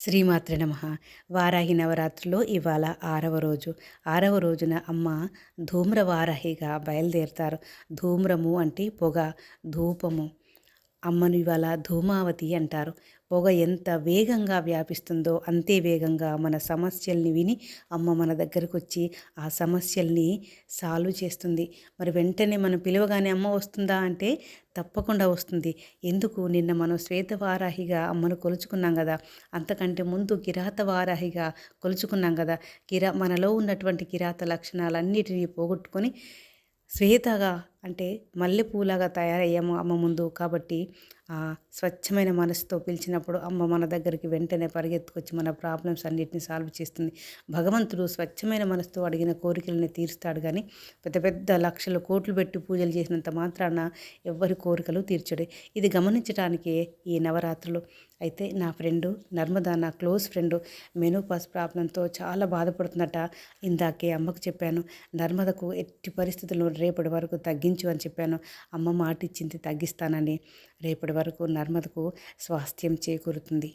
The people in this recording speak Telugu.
శ్రీమాత్ర నమ. వారాహి నవరాత్రిలో ఇవాళ ఆరవ రోజు. ఆరవ రోజున అమ్మ ధూమ్ర వారాహిగా బయలుదేరుతారు. ధూమ్రము అంటే పొగ ధూపము. అమ్మను ఇవాళ ధూమావతి అంటారు. పొగ ఎంత వేగంగా వ్యాపిస్తుందో అంతే వేగంగా మన సమస్యల్ని విని అమ్మ మన దగ్గరకు వచ్చి ఆ సమస్యల్ని సాల్వ్ చేస్తుంది. మరి వెంటనే మనం పిలవగానే అమ్మ వస్తుందా అంటే తప్పకుండా వస్తుంది. ఎందుకు? నిన్న మనం శ్వేతవారాహిగా అమ్మను కొలుచుకున్నాం కదా. అంతకంటే ముందు కిరాత వారాహిగా కొలుచుకున్నాం కదా. కిరా మనలో ఉన్నటువంటి కిరాత లక్షణాలన్నిటినీ పోగొట్టుకొని శ్వేతగా అంటే మల్లెపూలాగా తయారయ్యాము అమ్మ ముందు కాబట్టి ఆ స్వచ్ఛమైన మనసుతో పిలిచినప్పుడు అమ్మ మన దగ్గరికి వెంటనే పరిగెత్తుకొచ్చి మన ప్రాబ్లమ్స్ అన్నిటిని సాల్వ్ చేస్తుంది. భగవంతుడు స్వచ్ఛమైన మనసుతో అడిగిన కోరికలని తీరుస్తాడు కానీ పెద్ద పెద్ద లక్షలు కోట్లు పెట్టి పూజలు చేసినంత మాత్రాన ఎవ్వరి కోరికలు తీర్చడే. ఇది గమనించడానికే ఈ నవరాత్రులు. అయితే నా ఫ్రెండు నర్మదా నా క్లోజ్ ఫ్రెండు మెనోపాస్ ప్రాబ్లంతో చాలా బాధపడుతుందట. ఇందాకే అమ్మకు చెప్పాను నర్మదకు ఎట్టి పరిస్థితుల్లో రేపటి వరకు తగ్గించు అని చెప్పాను. అమ్మ మాట ఇచ్చింది తగ్గిస్తానని. రేపటి వరకు నర్మదకు స్వాస్థ్యం చేకూరుతుంది.